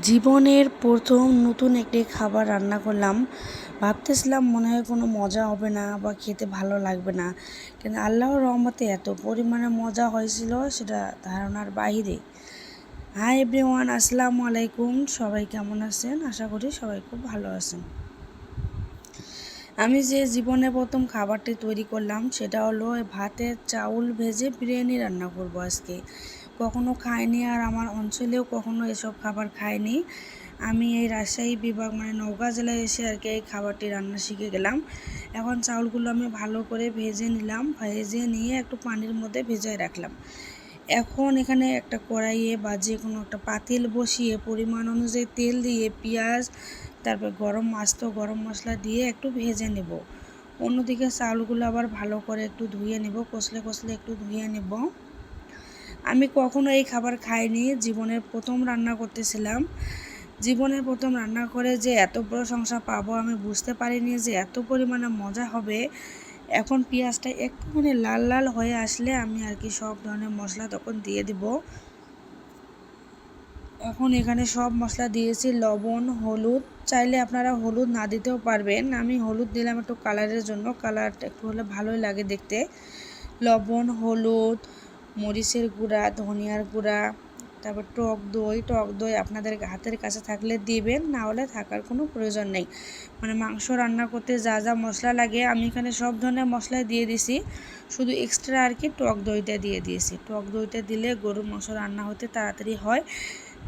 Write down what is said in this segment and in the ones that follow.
জীবনের প্রথম নতুন একটি খাবার রান্না করলাম। ভাবতেছিলাম মনে হয় কোনো মজা হবে না বা খেতে ভালো লাগবে না। কিন্তু আল্লাহর রহমতে এত পরিমাণে মজা হয়েছিল সেটা ধারণার বাইরে হাই এভরিওয়ান, আসসালামু আলাইকুম। সবাই কেমন আছেন? আশা করি সবাই খুব ভালো আছেন। আমি যে জীবনে প্রথম খাবারটি তৈরি করলাম, সেটা হলো ভাতের চাউল ভেজে বিরিয়ানি রান্না করব আজকে। কখনো খাইনি আর আমার অঞ্চলেও কখনো এসব খাবার খাইনি। আমি এই রাজশাহী বিভাগ মানে নওগাঁ জেলায় এসে আর কি এই খাবারটি রান্না শিখে গেলাম। এখন চাউলগুলো আমি ভালো করে ভেজে নিলাম, ভেজে নিয়ে একটু পানির মধ্যে ভেজায় রাখলাম। এখন এখানে একটা কড়াইয়ে বা যে কোনো একটা পাতিল বসিয়ে পরিমাণ অনুযায়ী তেল দিয়ে পেঁয়াজ, তারপর গরম মাছ তো গরম মশলা দিয়ে একটু ভেজে নেব। অন্যদিকে চাউলগুলো আবার ভালো করে একটু ধুয়ে নেব, কষলে কষলে একটু ধুয়ে নেব। আমি কখনো এই খাবার খাইনি। জীবনের প্রথম রান্না করতেছিলাম। জীবনের প্রথম রান্না করে যে এত প্রশংসা পাবো আমি বুঝতে পারিনি যে এত পরিমাণে মজা হবে। এখন পেঁয়াজটা একটুখানি লাল লাল হয়ে আসলে আমি আর কি সব ধরনের মশলা তখন দিয়ে দিব। এখন এখানে সব মশলা দিয়েছি, লবণ, হলুদ। চাইলে আপনারা হলুদ না দিতেও পারবেন। আমি হলুদ দিলাম একটু কালারের জন্য। কালারটা একটু হলে ভালোই লাগে দেখতে। লবণ, হলুদ মরিচের গুঁড়া, ধনিয়ার গুঁড়া, তারপর টক দই। টক দই আপনাদের হাতের কাছে থাকলে দিবেন, না হলে থাকার কোনো প্রয়োজন নেই। মানে মাংস রান্না করতে যা যা মশলা লাগে, আমি এখানে সব ধরনের মশলা দিয়ে দিছি। শুধু এক্সট্রা আর কি টক দইটা দিয়ে দিয়েছি। টক দইটা দিলে গরুর মাংস রান্না হতে তাড়াতাড়ি হয়।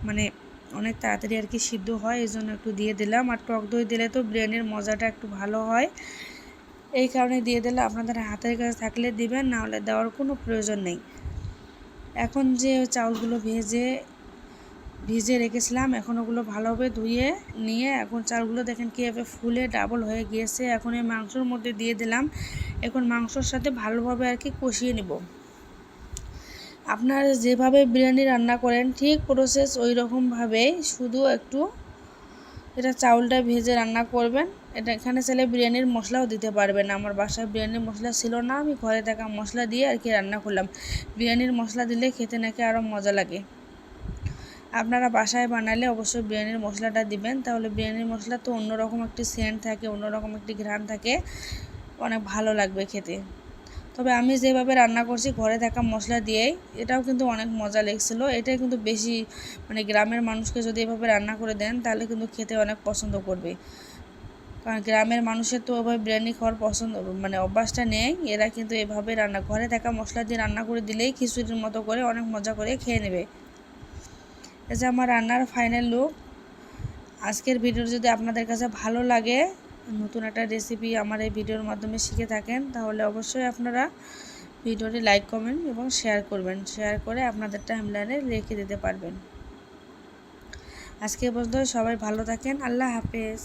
মানে অনেক তাড়াতাড়ি আর কি সিদ্ধ হয় এই জন্য একটু দিয়ে দিলাম। আর টক দই দিলে তো ব্রেনের মজাটা একটু ভালো হয়। এই কারণে দিয়ে দিলে আপনাদের হাতের কাছে থাকলে দিবেন, না হলে দেওয়ার কোনো প্রয়োজন নেই। এখন যে চাউলগুলো ভেজে, ভিজে রেখেছিলাম, এখন ওগুলো ভালোভাবে ধুয়ে নিয়ে এখন চালগুলো দেখেন কীভাবে ফুলে ডাবল হয়ে গিয়েছে। এখন এই মাংসর মধ্যে দিয়ে দিলাম। এখন মাংসর সাথে ভালোভাবে আর কি কষিয়ে নেব। আপনারা যেভাবে বিরিয়ানি রান্না করেন, ঠিক প্রসেস ওই রকমভাবেই শুধু একটু এটা চাউলটা ভেজে রান্না করবেন। এটা এখানে চাইলে বিরিয়ানির মশলাও দিতে পারবেন। আমার বাসায় বিরিয়ানির মশলা ছিল না, আমি ঘরে থাকা মশলা দিয়ে আর কি রান্না করলাম। বিরিয়ানির মশলা দিলে খেতে নাকি আরও মজা লাগে। আপনারা বাসায় বানালে অবশ্যই বিরিয়ানির মশলাটা দিবেন। তাহলে বিরিয়ানির মশলা তো অন্যরকম একটি সেন্ট থাকে, অন্যরকম একটি ঘ্রাণ থাকে। অনেক ভালো লাগবে খেতে। তবে আমি যেভাবে রান্না করছি, ঘরে থাকা মশলা দিয়েই, এটাও কিন্তু অনেক মজা লেগছিল। এটাই কিন্তু বেশি মানে গ্রামের মানুষকে যদি এভাবে রান্না করে দেন, তাহলে কিন্তু খেতে অনেক পছন্দ করবে। কারণ গ্রামের মানুষের তো ওভাবে বিরিয়ানি খাওয়ার পছন্দ মানে অভ্যাসটা নেই। এরা কিন্তু এভাবে রান্না, ঘরে থাকা মশলা দিয়ে রান্না করে দিলেই খিচুড়ির মতো করে অনেক মজা করে খেয়ে নেবে। যে আমার রান্নার ফাইনাল লুক। আজকের ভিডিও যদি আপনাদের কাছে ভালো লাগে নতুন একটা রেসিপি আমার এই ভিডিওর মাধ্যমে শিখে থাকেন, তাহলে অবশ্যই আপনারা ভিডিওটি লাইক কমেন্ট এবং শেয়ার করবেন। শেয়ার করে আপনাদের টাইমলাইনে রেখে দিতে পারবেন। আজকে পর্যন্ত সবাই ভালো থাকেন, আল্লাহ হাফেজ।